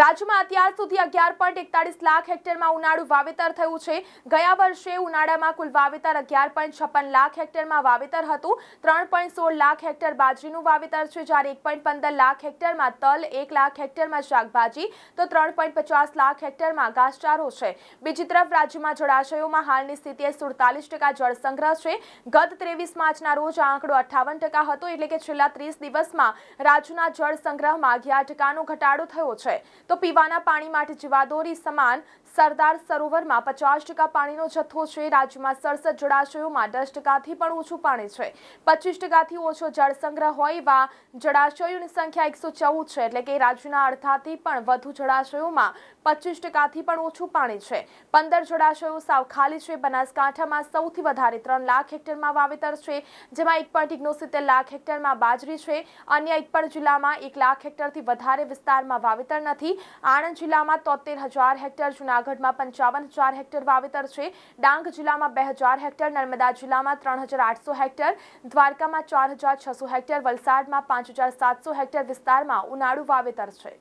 રાજ્યમાં અત્યાર સુધી અગિયાર પોઈન્ટ એકતાળીસ લાખ હેક્ટરમાં ઉનાળુ વાવેતર થયું છે. ગયા વર્ષે ઉનાળામાં કુલ વાવેતર અગિયાર પોઈન્ટ છપ્પન લાખ હેક્ટરમાં વાવેતર હતું. ત્રણ પોઈન્ટ સોળ લાખ હેક્ટર બાજરીનું વાવેતર છે. જ્યારે એક પોઈન્ટ પંદર લાખ હેક્ટરમાં તલ, એક લાખ હેક્ટરમાં શાકભાજી, તો ત્રણ પોઈન્ટ પચાસ લાખ હેક્ટરમાં ઘાસચારો છે. બીજી તરફ રાજ્યમાં જળાશયોમાં હાલની સ્થિતિએ સુડતાલીસ ટકા જળ સંગ્રહ છે. ગત ત્રેવીસ માર્ચના રોજ આ આંકડો અઠ્ઠાવન ટકા હતો. એટલે કે છેલ્લા ત્રીસ દિવસમાં રાજ્યના જળ સંગ્રહમાં અગિયાર ટકાનો ઘટાડો થયો છે. તો પીવાના પાણી માટે જીવાદોરી સમાન સરદાર સરોવરમાં પચાસ ટકા પાણીનો જથ્થો છે. રાજ્યમાં સડસઠ જળાશયોમાં દસ ટકાથી પણ ઓછું પાણી છે. પચીસ ટકાથી ઓછો જળ સંગ્રહ હોય એવા જળાશયોની સંખ્યા એકસો ચૌદ છે. એટલે કે રાજ્યના અડધાથી પણ વધુ જળાશયોમાં પચીસ ટકાથી પણ ઓછું પાણી છે. પંદર જળાશયો સાવ ખાલી છે. બનાસકાંઠામાં સૌથી વધારે ત્રણ લાખ હેક્ટરમાં વાવેતર છે. જેમાં એક પોઈન્ટ ઇગ્નોસિત્તેર લાખ હેક્ટરમાં બાજરી છે. અન્ય એક પણ જિલ્લામાં એક લાખ હેક્ટરથી વધારે વિસ્તારમાં વાવેતર આણંદ જિલ્લામાં તોતેર હજાર હેક્ટર, જુનાગઢમાં પંચાવન હજાર હેક્ટર વાવેતર છે. ડાંગ જિલ્લામાં બે હજાર હેક્ટર, નર્મદા જિલ્લામાં ત્રણ હજાર આઠસો હેક્ટર, દ્વારકામાં ચાર હજાર છસો હેક્ટર, વલસાડમાં પાંચ હજાર સાતસો હેક્ટર વિસ્તારમાં ઉનાળુ વાવેતર છે.